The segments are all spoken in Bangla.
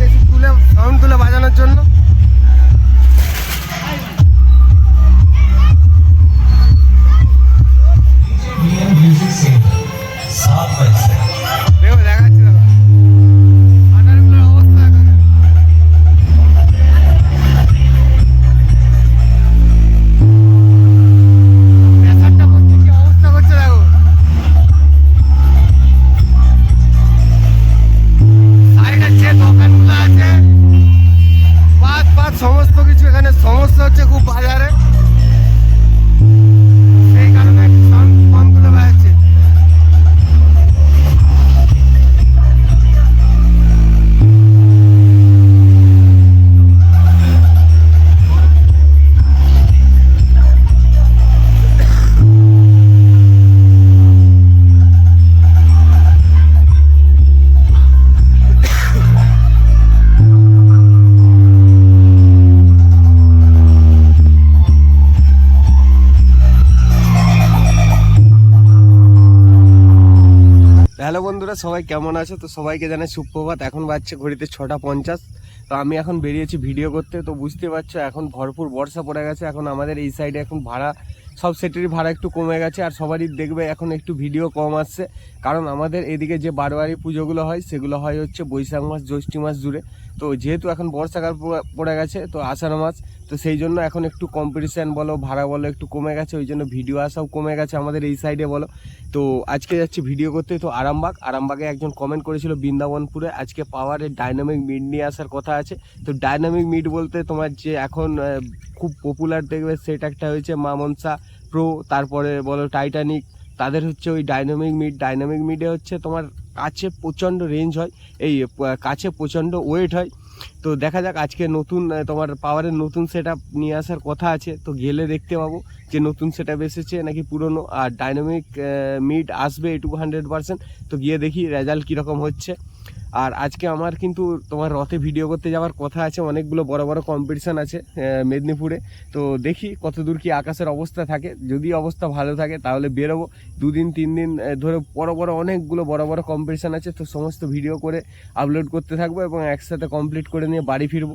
বেশি তুলে সাউন্ড তুলে বাজানোর জন্য। বন্ধুরা, সবাই কেমন আছো? তো সবাইকে জানাই সুপ্রভাত। এখন বাজছে ঘড়িতে ছটা পঞ্চাশ। তো আমি এখন বেরিয়েছি ভিডিও করতে। তো বুঝতে পারছ, এখন ভরপুর বর্ষা পড়ে গেছে। এখন আমাদের এই সাইডে এখন ভাড়া, সব সেটেরই ভাড়া একটু কমে গেছে। আর সবারই দেখবে এখন একটু ভিডিও কম আসছে। কারণ আমাদের এদিকে যে বারোয়ারি পুজোগুলো হয়, সেগুলো হয় হচ্ছে বৈশাখ মাস, জ্যৈষ্ঠী মাস জুড়ে। তো যেহেতু এখন বর্ষাকাল পড়ে গেছে, তো আষাঢ় মাস তো সেই জন্য এখন একটু কম্পিটিশান বলো, ভাড়া বলো একটু কমে গেছে, ওই জন্য ভিডিও আসাও কমে গেছে আমাদের এই সাইডে বলো। তো আজকে যাচ্ছি ভিডিও করতে, তো আরামবাগ, আরামবাগে একজন কমেন্ট করেছিল বৃন্দাবনপুরে, আজকে পাওয়ারের ডাইনামিক মিড নিয়ে আসার কথা আছে। তো ডাইনামিক মিড বলতে তোমার যে এখন খুব পপুলার দেখবে সেটা একটা হয়েছে মামনসা প্রো তারপরে বলো টাইটানিক তাদের হচ্ছে ওই ডাইনামিক মিড ডাইনামিক মিডে হচ্ছে তোমার কাছে প্রচণ্ড রেঞ্জ হয়, এই কাছে প্রচণ্ড ওয়েট হয়। তো দেখা যাক আজকে নতুন তোমার পাওয়ারের নতুন সেট নিয়ে আসার কথা আছে, তো গেলে দেখতে পাবো যে নতুন সেট এসেছে নাকি পুরনো, আর ডাইনামিক মিড আসবে টু হান্ড্রেড পার্সেন্ট তো গিয়ে দেখি রেজাল্ট কীরকম হচ্ছে। আর আজকে আমার কিন্তু তোমার রথে ভিডিও করতে যাওয়ার কথা আছে, অনেকগুলো বড় বড় কম্পিটিশান আছে মেদিনীপুরে। তো দেখি কত দূর কি আকাশের অবস্থা থাকে। যদি অবস্থা ভালো থাকে তাহলে বেরোবো। দুদিন, তিন দিন ধরে বড় বড়, অনেকগুলো বড় বড় কম্পিটিশান আছে। তো সমস্ত ভিডিও করে আপলোড করতে থাকব এবং একসাথে কমপ্লিট করে নিয়ে বাড়ি ফিরবো।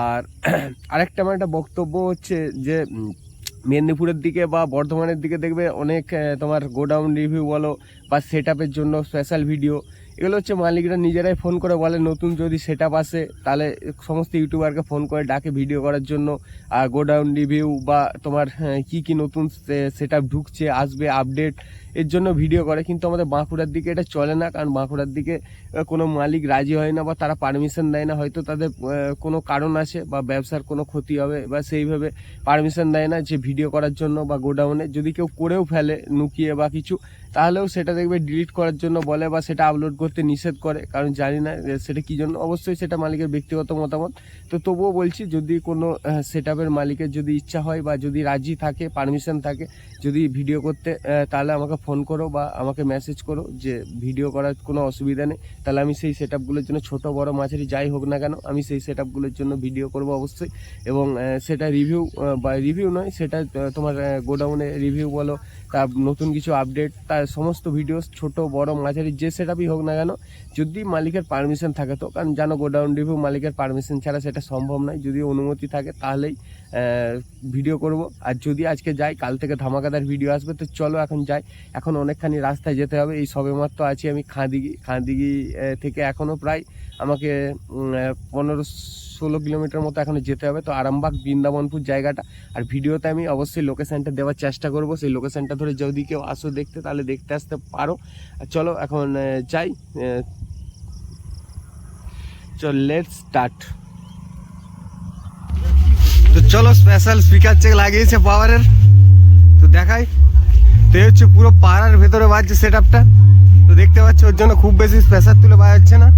আর আরেকটা আমার একটা বক্তব্য হচ্ছে যে মেদিনীপুরের দিকে বা বর্ধমানের দিকে দেখবে অনেক তোমার গোডাউন রিভিউ বলো বা সেট জন্য স্পেশাল ভিডিও এগুলো হচ্ছে মালিকরা নিজেরাই ফোন করে বলে নতুন যদি সেট আসে তাহলে সমস্ত ইউটিউবারকে ফোন করে ডাকে ভিডিও করার জন্য। গোডাউন রিভিউ বা তোমার আহ, কি কি নতুন সেট ঢুকছে আসবে আপডেট এর জন্য ভিডিও করে, কিন্তু আমাদের বাঁকুড়ার দিকে এটা চলে না, কারণ বাঁকুড়ার দিকে কোনো মালিক রাজি হয় না বা তারা পারমিশন দেয় না, হয়তো তাদের কোনো কারণ আছে বা ব্যবসার কোনো ক্ষতি হবে বা সেইভাবে পারমিশন দেয় না যে ভিডিও করার জন্য বা গোডাউনে যদি কেউ করেও ফেলে লুকিয়ে বা কিছু, তাহলেও সেটা দেখবে ডিলিট করার জন্য বলে বা সেটা আপলোড করতে নিষেধ করে, কারণ জানি না সেটা কী জন্য? অবশ্যই সেটা মালিকের ব্যক্তিগত মতামত। তো তবুও বলছি, যদি কোনো সেট মালিকের যদি ইচ্ছা হয় বা যদি রাজি থাকে পারমিশন থাকে, যদি ভিডিও করতে তাহলে আমাকে ফোন করো বা আমাকে মেসেজ করো যে ভিডিও করার কোনো অসুবিধা নেই। তাহলে আমি সেই সেট আপগুলোর জন্য ছোটো, বড় মাছেরই যাই হোক না কেন, আমি সেই সেট আপগুলোর জন্য ভিডিও করব অবশ্যই। এবং সেটা রিভিউ বা রিভিউ নয়, সেটা তোমার গোডাউনে রিভিউ বলো তার নতুন কিছু আপডেট তার সমস্ত ভিডিও ছোট, বড়, মাঝারি, যে সেট হোক না কেন, যদি মালিকের পারমিশন থাকে তো, কারণ জানো গোডাউন রিভিউ মালিকের পারমিশন ছাড়া সেটা সম্ভব নয়। যদি অনুমতি থাকে তাহলেই ভিডিও করব। আর যদি আজকে যাই, কাল থেকে ধামাকাদার ভিডিও আসবে, তো চলো এখন যাই। এখন অনেকখানি রাস্তায় যেতে হবে। এই সবেমাত্র আছি আমি খাঁদিগি খাঁদিগি থেকে এখনও প্রায় আমাকে পনেরো ষোলো কিলোমিটার মতো এখনও যেতে হবে। তো আরামবাগ, বৃন্দাবনপুর জায়গাটা। আর ভিডিওতে আমি অবশ্যই লোকেশানটা দেওয়ার চেষ্টা করব। সেই লোকেশানটা ধরে যদি কেউ আসো দেখতে, তাহলে দেখতে আসতে পারো। চলো এখন যাই চল লেট স্টার্ট তো চলো স্পেশাল স্পিকার চেক লাগিয়েছে পাওয়ারের তো দেখাই। তো হচ্ছে পুরো পাড়ার ভেতরে বাজছে সেট আপটা তো দেখতে পাচ্ছ, ওর জন্য খুব বেশি স্পেশাল তুলে বাজাচ্ছে না।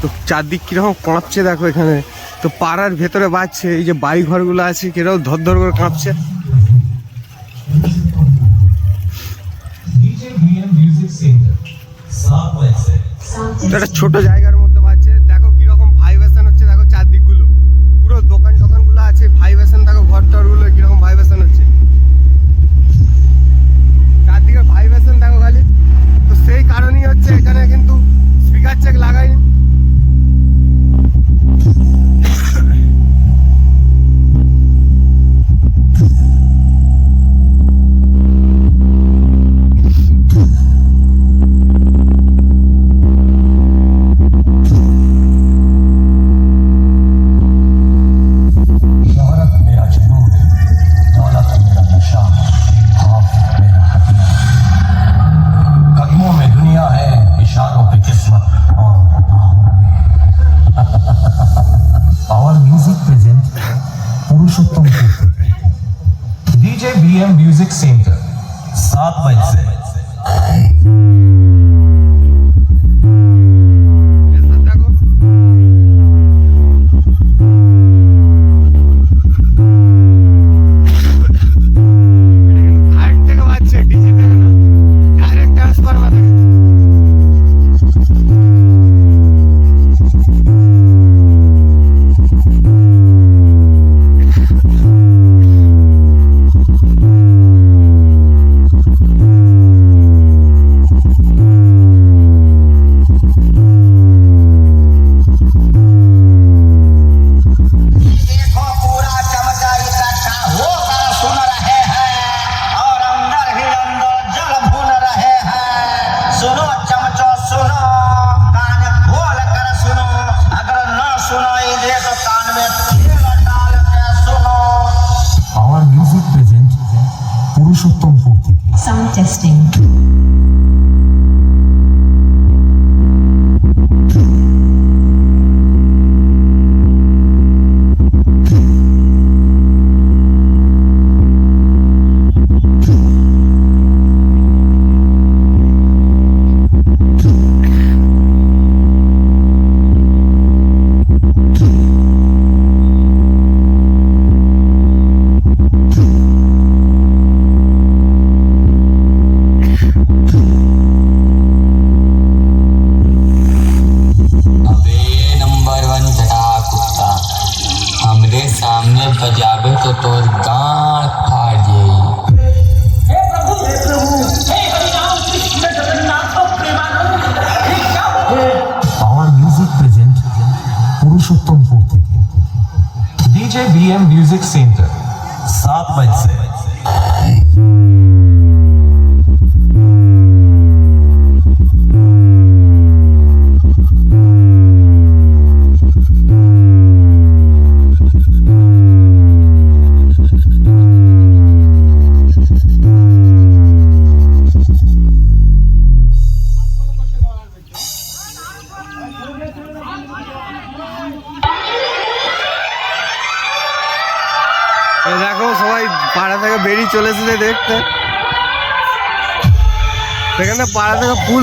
তো চারদিক কীরকম কাঁপছে দেখো এখানে। তো পাড়ার ভেতরে বাজছে এই যে বাড়ি ঘরগুলো আছে কেরাও ধর ধর করে কাঁপছে। একটা ছোট জায়গার music present Purushottam DJ B M music centre सात मई से। Two. Two. সেখানে পাড়া থেকে ফুল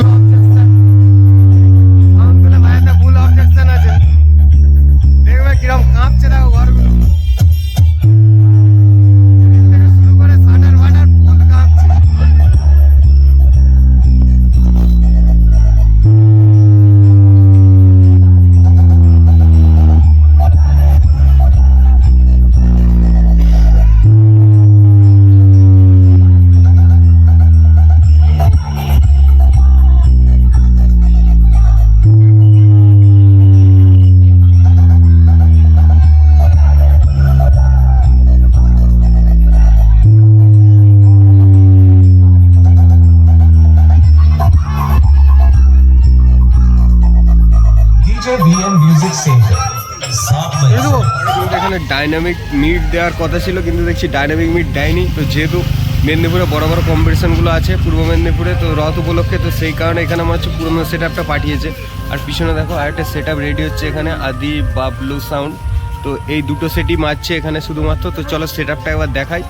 এখানে ডাইনামিক মিট দেওয়ার কথা ছিল কিন্তু দেখছি ডাইনামিক মিট দেয়নি। তো যেহেতু মেদিনীপুরে বড় বড় কম্পিটিশনগুলো আছে পূর্ব মেদিনীপুরে তো রথ উপলক্ষে তো সেই কারণে এখানে আমার হচ্ছে পুরোনো সেট আপটা পাঠিয়েছে। আর পিছনে দেখো আরেকটা সেট আপ রেডি হচ্ছে এখানে আদি বাবলু সাউন্ড তো এই দুটো সেটই মারছে এখানে শুধুমাত্র। তো চলো সেট আপটা একবার দেখাই।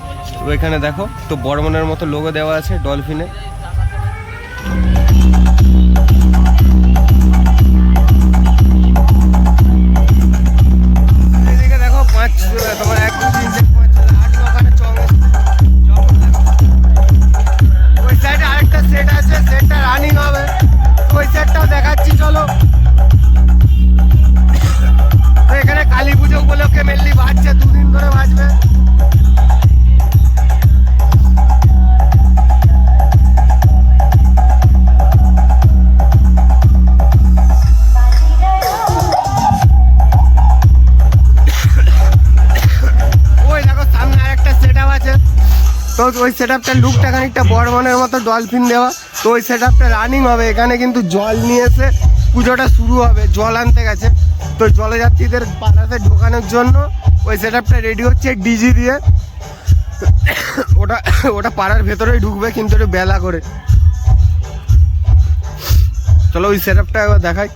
তো এখানে দেখো তো বড় মনের মতো লোগো দেওয়া আছে ডলফিনে তো ওই সেট আপটার লুকটা খানিকটা বর্মনের মতো ডলফিন দেওয়া। তো ওই সেট আপটা রানিং হবে। এখানে কিন্তু জল নিয়ে এসে পুজোটা শুরু হবে। জল আনতে গেছে। তো জলযাত্রীদের পাড়াতে ঢোকানোর জন্য ওই সেট আপটা রেডি হচ্ছে ডিজি দিয়ে। ওটা ওটা পাড়ার ভেতরেই ঢুকবে, কিন্তু একটু বেলা করে। চলো ওই সেট আপটা দেখাই।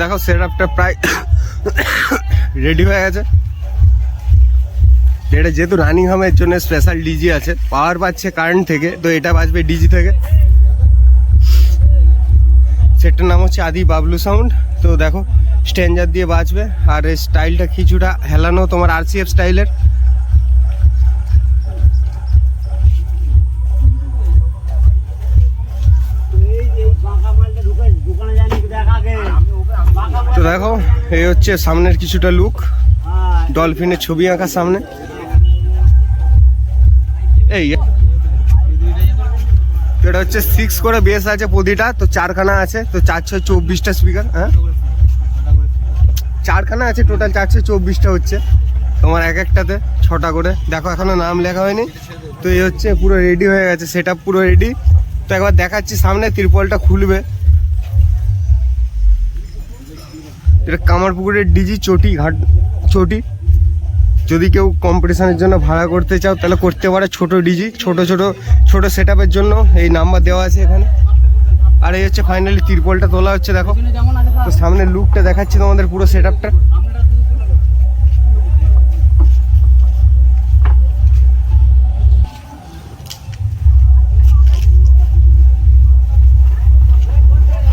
দেখো সেট আপটা প্রায় রেডি হয়ে গেছে। এটা যেহেতু রানিং হামের জন্য স্পেশাল ডিজি আছে পাওয়ার পাচ্ছে কারেন্ট থেকে, তো এটা বাজবে ডিজি থেকে। সেটার নাম হচ্ছে আদি বাবলু সাউন্ড তো দেখো স্ট্যান্ডার দিয়ে বাজবে, আর এই স্টাইলটা কিছুটা হেলানো, তোমার আরসিএফ স্টাইলের এই হচ্ছে সামনের কিছুটা লুক ডলফিনের ছবি আঁকা সামনে। এই, এটা হচ্ছে সিক্স করে বেস আছে প্রতিটা, তো চারখানা আছে, তো চারশো চব্বিশটা স্পিকার হ্যাঁ? চারখানা আছে টোটাল চারশো চব্বিশটা হচ্ছে। তোমার এক একটাতে ছটা করে। দেখো, এখনও নাম লেখা হয়নি। তো এই হচ্ছে পুরো রেডি হয়ে গেছে সেটা পুরো রেডি তো একবার দেখাচ্ছি, সামনে ত্রিপলটা খুলবে। এটা কামারপুকুরের ডিজি চটি, ঘাট চটি। যদি কেউ কম্পিটিশনের জন্য ভাড়া করতে চাও, তাহলে করতে পারে ছোট ডিজি, ছোট ছোট ছোট সেট জন্য। এই নাম্বার দেওয়া আছে এখানে। আর এই হচ্ছে ফাইনালি তিরপলটা তোলা হচ্ছে, দেখো। তো সামনে লুকটা দেখাচ্ছি তোমাদের পুরো সেট আপটা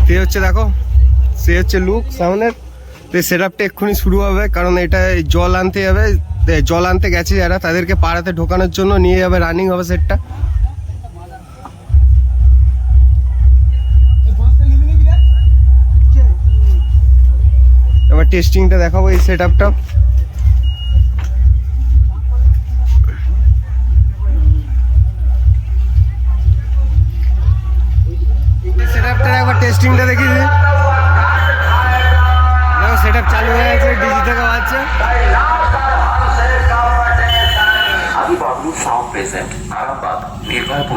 সে হচ্ছে, দেখো, সে হচ্ছে লুক সামনের। তো সেট আপটা এক্ষুনি শুরু হবে, কারণ এটা জল আনতে যাবে জল আনতে গেছে যারা, তাদেরকে পাড়াতে ঢোকানোর জন্য নিয়ে যাবে রানিং হবে সেটটা এবার টেস্টিংটা দেখাবো এই সেট আপটা একবার টেস্টিংটা দেখিয়ে দিই।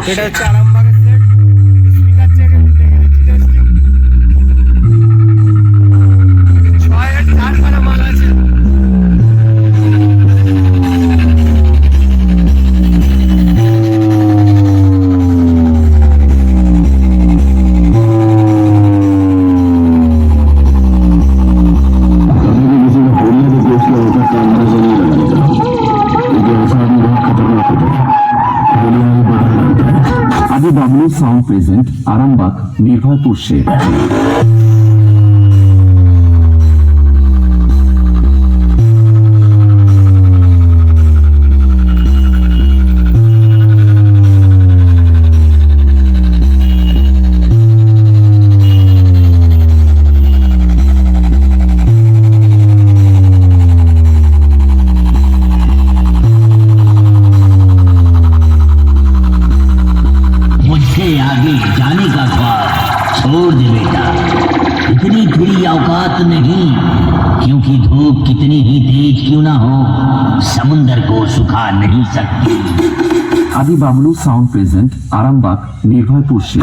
এটা হচ্ছে আরামবাগের আরামবাগ নির্ভয়পুর শেখ धूप कितनी ही तेज क्यों ना हो, समुंदर को सुखा नहीं सकती। अभी बामलू साउंड प्रेजेंट आरामबाग, निर्भयपुर से।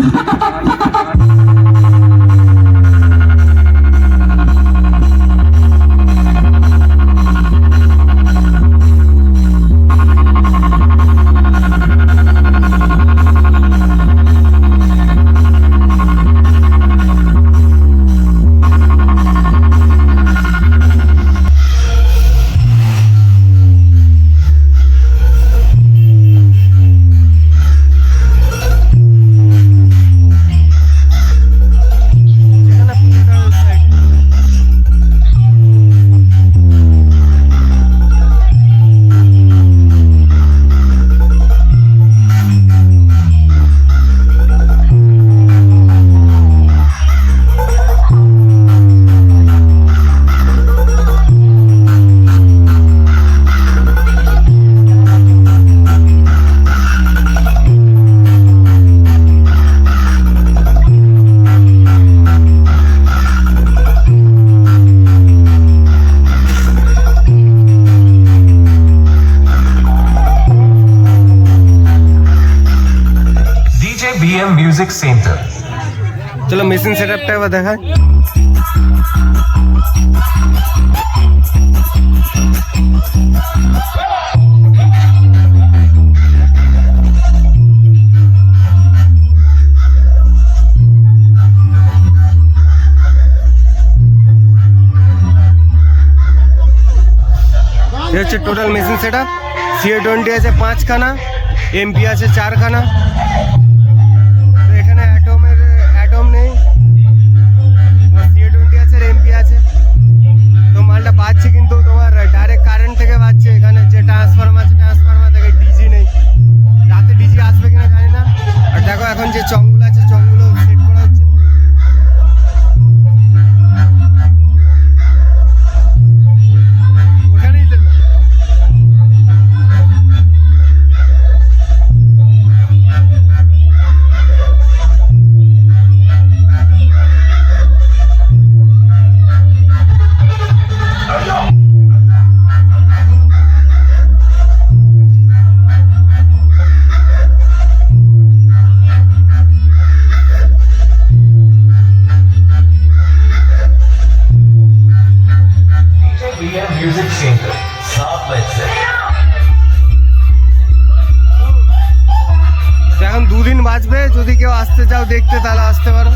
म्यूजिक सेंटर চলো মেশিন সেটআপটা এবার দেখায় এটা হচ্ছে total machine set up CA twenty আছে পাঁচখানা এমপি আছে চারখানা। বাজছে কিন্তু তোমার ডাইরেক্ট কারেন্ট থেকে বাজছে। এখানে যে ট্রান্সফরমার আছে ট্রান্সফরমার থেকে ডিজি নেই। রাতে ডিজি আসবে কিনা জানি না। আর দেখো এখন যে চংগুলো দুদিন বাঁচবে যদি কেউ আসতে চাও দেখতে তাহলে আসতে পারো।